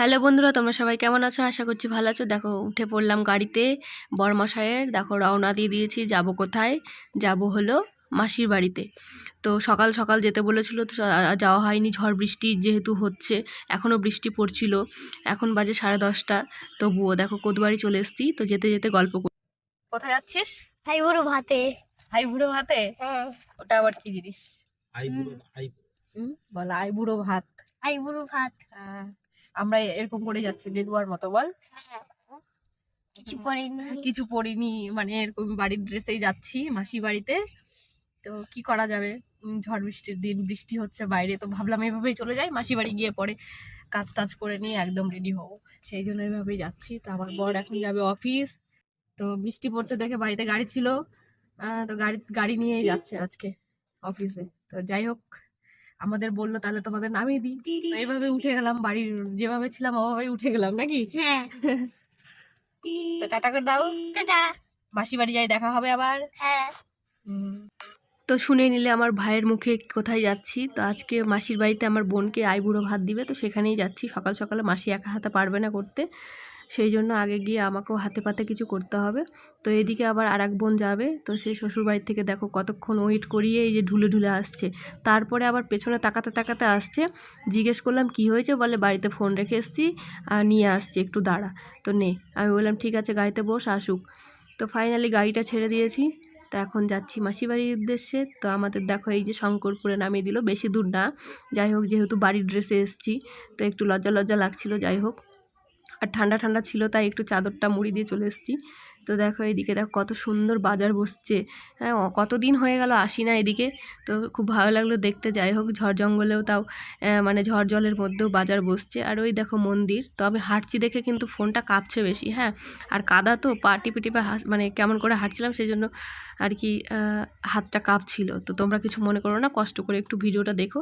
Hello বন্ধুরা তোমরা সবাই কেমন আছো? আশা করছি ভালো আছো। দেখো উঠে পড়লাম গাড়িতে বরমশাইয়ের। দেখো রওনা দিয়ে দিয়েছি যাব কোথায়? যাব হলো মাসির বাড়িতে। তো সকাল সকাল যেতে বলেছিল তো যাওয়া হয়নি। ঝড় বৃষ্টি যেহেতু হচ্ছে এখনও বৃষ্টি পড়ছিল। এখন বাজে সাড়ে দশটা। তবুও দেখো কোতবাড়ি চলে এসছি। তো যেতে যেতে গল্প কর কোথায় যাচ্ছিস? হাই বুড়ো ভাতে। আই বুড়ো ভাতে? হ্যাঁ। ওটা আবার কি জিনিস? আই বুড়ো আই বলা আই বুড়ো ভাত। হাই বুড়ো ভাত। আহ, আমরা এরকম করে যাচ্ছি লেডুয়ার মতো বল। কিছু পড়িনি। কিছু পরিনি মানে এরকম বাড়ির ড্রেসেই যাচ্ছি মাসি বাড়িতে। তো কি করা যাবে? ঝড় বৃষ্টির দিন বৃষ্টি হচ্ছে বাইরে তো ভাবলাম এভাবেই চলে যাই মাসি বাড়ি গিয়ে পরে কাজ টাজ করে নিয়ে একদম রেডি হব। সেই জন্য এভাবেই যাচ্ছি। তো আমার বর এখন যাবে অফিস তো বৃষ্টি পড়ছে দেখে বাড়িতে গাড়ি ছিল। তো গাড়ি গাড়ি নিয়েই যাচ্ছে আজকে অফিসে তো যাই হোক। আমাদের বলল তাহলে তোমাদের নামিয়ে দিই। তো এইভাবে উঠে গেলাম বাড়ির যেভাবে ছিলাম ওভাবেই উঠে গেলাম নাকি? হ্যাঁ। তো টাটা করে দাও। টাটা। মাসি বাড়ি যাই দেখা হবে আবার। হ্যাঁ। তো শুনে নিলে আমার ভাইয়ের মুখে কোথায় যাচ্ছি? তো আজকে মাসির বাড়িতে আমার বোনকে আইবুড়ো ভাত দিবে তো সেখানেই যাচ্ছি। সকাল সকালে মাসি একা হাতে পারবে না করতে। সেই জন্য আগে গিয়ে আমাকেও হাতে পাতে কিছু করতে হবে। তো এদিকে আবার আর এক বোন যাবে। তো সেই শ্বশুরবাড়ির থেকে দেখো কতক্ষণ ওয়েট করিয়ে এই যে ঢুলে ঢুলে আসছে। তারপরে আবার পেছনে তাকাতে তাকাতে আসছে। জিজ্ঞেস করলাম, কি হয়েছে? বলে, বাড়িতে ফোন রেখে এসেছি আর নিয়ে আসছি, একটু দাঁড়া। তো নে, আমি বললাম, ঠিক আছে, গাড়িতে বস, আসুক। তো ফাইনালি গাড়িটা ছেড়ে দিয়েছি। তো এখন যাচ্ছি মাসি বাড়ির উদ্দেশ্যে। তো আমাদের দেখো এই যে শঙ্করপুরে নামিয়ে দিল, বেশি দূর না। যাই হোক, যেহেতু বাড়ির ড্রেসে এসেছি, তো একটু লজ্জা লজ্জা লাগছিল, যাই হোক। আর ঠান্ডা ঠান্ডা ছিল তাই একটু চাদরটা মুড়ি দিয়ে চলে এসেছি। তো দেখো এদিকে দেখো কত সুন্দর বাজার বসছে। হ্যাঁ কতদিন হয়ে গেল আসি না এদিকে। তো খুব ভালো লাগল দেখতে, যাই হোক ঝড় জঙ্গলেও তাও মানে ঝড় জলের মধ্যেও বাজার বসছে। আর ওই দেখো মন্দির, তো আমি হাঁটছি দেখে কিন্তু ফোনটা কাঁপছে বেশি হ্যাঁ। আর কাদা তো পা টিপে হাস মানে কেমন করে হাঁটছিলাম সেই জন্য আর কি হাতটা কাঁপছিল। তো তোমরা কিছু মনে করো না, কষ্ট করে একটু ভিডিওটা দেখো।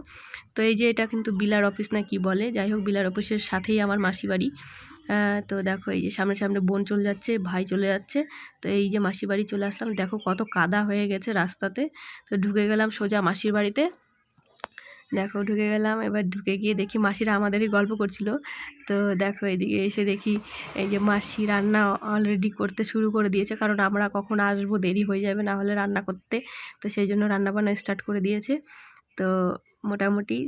তো এই যে এটা কিন্তু বিলার অফিস না কি বলে, যাই হোক বিলার অফিসের সাথেই আমার মাসি বাড়ি। তো দেখো এই যে সামনে সামনে বোন চলে যাচ্ছে, ভাই চলে যাচ্ছে। তো এই যে মাসির বাড়ি চলে আসলাম। দেখো কত কাদা হয়ে গেছে রাস্তাতে। তো ঢুকে গেলাম সোজা মাসির বাড়িতে। দেখো ঢুকে গেলাম। এবার ঢুকে গিয়ে দেখি মাসিরা আমাদেরই গল্প করছিল। তো দেখো এদিকে এসে দেখি এই যে মাসি রান্না অলরেডি করতে শুরু করে দিয়েছে। কারণ আমরা কখন আসব দেরি হয়ে যাবে না হলে রান্না করতে। তো সেই জন্য রান্না বান্না স্টার্ট করে দিয়েছে। তো মোটামুটি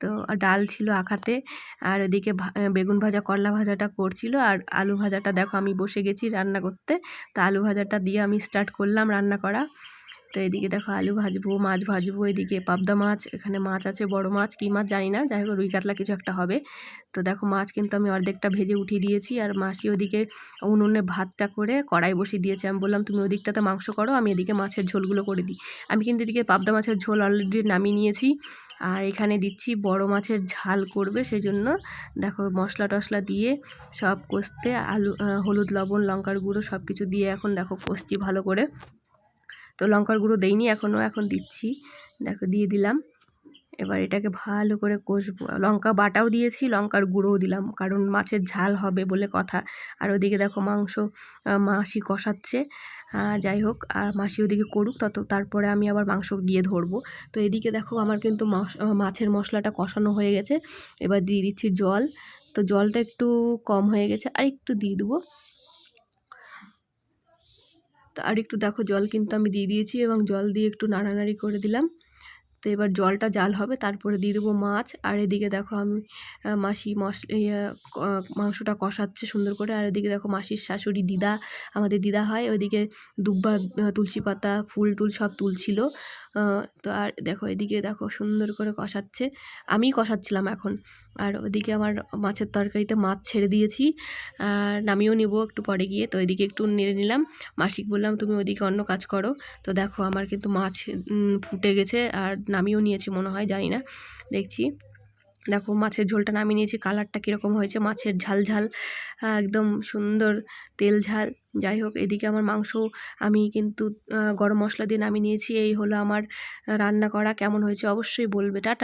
তো ডাল ছিল আখাতে। আর ওদিকে বেগুন ভাজা, করলা ভাজাটা করছিল। আর আলু ভাজাটা দেখো আমি বসে গেছি রান্না করতে। তো আলু ভাজাটা দিয়ে আমি স্টার্ট করলাম রান্না করা। তো এদিকে দেখো আলু ভাজবো, মাছ ভাজবো এদিকে, পাবদা মাছ, এখানে মাছ আছে, বড় মাছ, কী মাছ জানি না, যাই হোক রুই কাতলা কিছু একটা হবে। তো দেখো মাছ কিন্তু আমি অর্ধেকটা ভেজে উঠিয়ে দিয়েছি আর মাসি ওদিকে উনুনে ভাতটা করে কড়াই বসিয়ে দিয়েছে। আমি বললাম, তুমি ওদিকটাতে মাংস করো, আমি এদিকে মাছের ঝোলগুলো করে দিই। আমি কিন্তু এদিকে পাবদা মাছের ঝোল অলরেডি নামিয়ে নিয়েছি আর এখানে দিচ্ছি বড় মাছের ঝাল করবে সেই জন্য দেখো মশলা টশলা দিয়ে সব কষতে আলু হলুদ, লবণ, লঙ্কার গুঁড়ো সব কিছু দিয়ে এখন দেখো কষছি ভালো করে। তো লঙ্কার গুঁড়ো দেইনি, এখনও, এখন দিচ্ছি। দেখো, দিয়ে দিলাম। এবার এটাকে ভালো করে কষবো। লঙ্কা বাটাও দিয়েছি, লঙ্কার গুঁড়োও দিলাম, কারণ মাছের ঝাল হবে বলে কথা। আর ওদিকে দেখো, মাংস মাসি কষাচ্ছে। যাই হোক, আর মাসি ওদিকে করুক, তত তারপরে আমি আবার মাংস গিয়ে ধরবো। তো এদিকে দেখো, আমার কিন্তু মাছের মশলাটা কষানো হয়ে গেছে। এবার দিয়ে দিচ্ছি জল। তো জলটা একটু কম হয়ে গেছে আর একটু দিয়ে দেবো। আর একটু দেখো জল কিন্তু আমি দিয়ে দিয়েছি এবং জল দিয়ে একটু নাড়ানাড়ি করে দিলাম। তো এবার জলটা জাল হবে তারপরে দিয়ে দেবো মাছ। আর এদিকে দেখো আমি মাসি মশ ইয়ে, মাংসটা কষাচ্ছে সুন্দর করে। আর এদিকে দেখো মাসির শাশুড়ি দিদা আমাদের দিদা হয়। ওইদিকে দুব্বা তুলসী পাতা ফুল টুল সব তুলছিল। তো আর দেখো এদিকে দেখো সুন্দর করে কষাচ্ছে। আমিই কষাচ্ছিলাম এখন। আর ওদিকে আমার মাছের তরকারিতে মাছ ছেড়ে দিয়েছি। আর নামিয়েও নিব একটু পরে গিয়ে। তো এদিকে একটু নেড়ে নিলাম। মাসিক বললাম, তুমি ওইদিকে অন্য কাজ করো। তো দেখো আমার কিন্তু মাছ ফুটে গেছে আর নামিয়েও নিয়েছি মনে হয়, জানি না। দেখছি। দেখো মাছের ঝোলটা নামিয়ে নিয়েছি। কালারটা কীরকম হয়েছে? মাছের ঝাল ঝাল একদম সুন্দর তেল ঝাল। যাই হোক, এদিকে আমার মাংস আমি কিন্তু গরম মশলা দিয়ে নামিয়ে নিয়েছি। এই হলো আমার রান্না করা। কেমন হয়েছে অবশ্যই বলবে। টাটা।